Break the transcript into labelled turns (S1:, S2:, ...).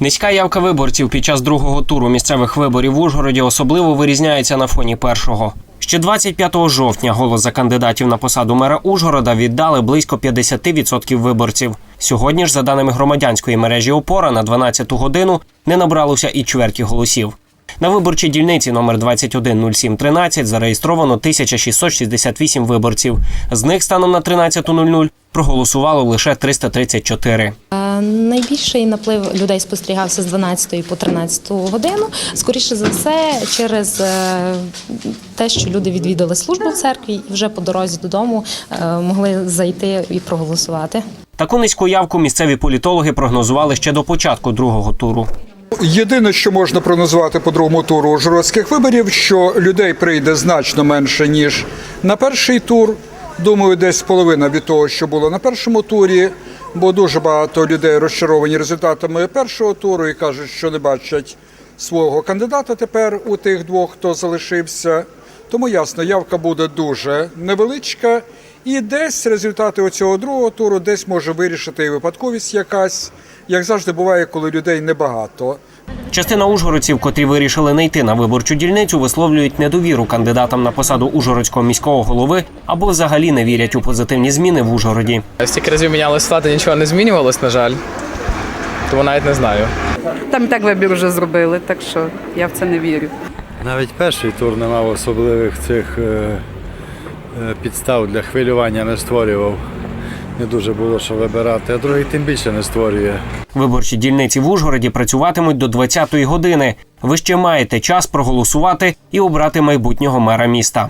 S1: Низька явка виборців під час другого туру місцевих виборів в Ужгороді особливо вирізняється на фоні першого. Ще 25 жовтня голос за кандидатів на посаду мера Ужгорода віддали близько 50% виборців. Сьогодні ж, за даними громадянської мережі Опора, на 12 годину не набралося і чверті голосів. На виборчій дільниці номер 210713 зареєстровано 1668 виборців. З них станом на 13.00 проголосувало лише 334.
S2: Е, Найбільший наплив людей спостерігався з 12 по 13 годину. Скоріше за все, через е, те, що люди відвідали службу в церкві і вже по дорозі додому е, могли зайти і проголосувати.
S1: Таку низьку явку місцеві політологи прогнозували ще до початку другого туру.
S3: Єдине, що можна прогнозувати по другому туру ужгородських виборів, що людей прийде значно менше ніж на перший тур. Думаю, десь половина від того, що було на першому турі, бо дуже багато людей розчаровані результатами першого туру і кажуть, що не бачать свого кандидата тепер у тих двох, хто залишився. Тому ясно, явка буде дуже невеличка, і десь результати оцього другого туру десь може вирішити і випадковість якась, як завжди буває, коли людей небагато.
S1: Частина ужгородців, котрі вирішили не йти на виборчу дільницю, висловлюють недовіру кандидатам на посаду ужгородського міського голови або взагалі не вірять у позитивні зміни в Ужгороді.
S4: Стільки разів мінялась влада, нічого не змінювалось, на жаль. Тому навіть не знаю.
S5: Там і так вибір вже зробили, так що я в це не вірю.
S6: Навіть перший тур не мав особливих цих е, підстав для хвилювання не створював. Не дуже було що вибирати, а другий тим більше не створює.
S1: Виборчі дільниці в Ужгороді працюватимуть до 20-ї години. Ви ще маєте час проголосувати і обрати майбутнього мера міста.